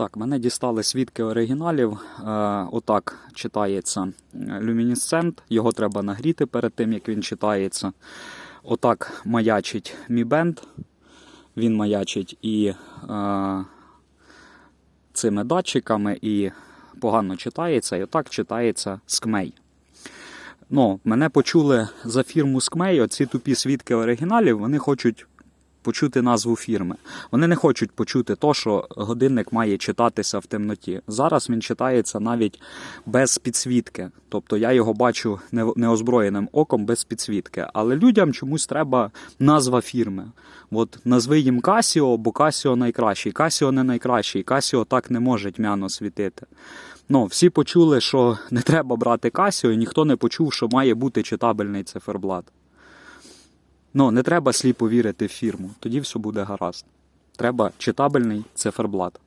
Так, мене дістали свідки оригіналів. Е, отак читається люмінесцент. Його треба нагріти перед тим, як він читається. Отак маячить Band. Він маячить і е, цими датчиками, і погано читається. І отак читається скмей. Ну, мене почули за фірму Скмей. Оці тупі свідки оригіналів, вони хочуть почути назву фірми. Вони не хочуть почути то, що годинник має читатися в темноті. Зараз він читається навіть без підсвітки. Тобто я його бачу неозброєним оком без підсвітки. Але людям чомусь треба назва фірми. От назви їм Casio, бо Casio найкращий. Casio не найкращий. Casio так не може тьмяно світити. Ну, всі почули, що не треба брати Casio, і ніхто не почув, що має бути читабельний циферблат. Ну, не треба сліпо вірити в фірму, тоді все буде гаразд. Треба читабельний циферблат.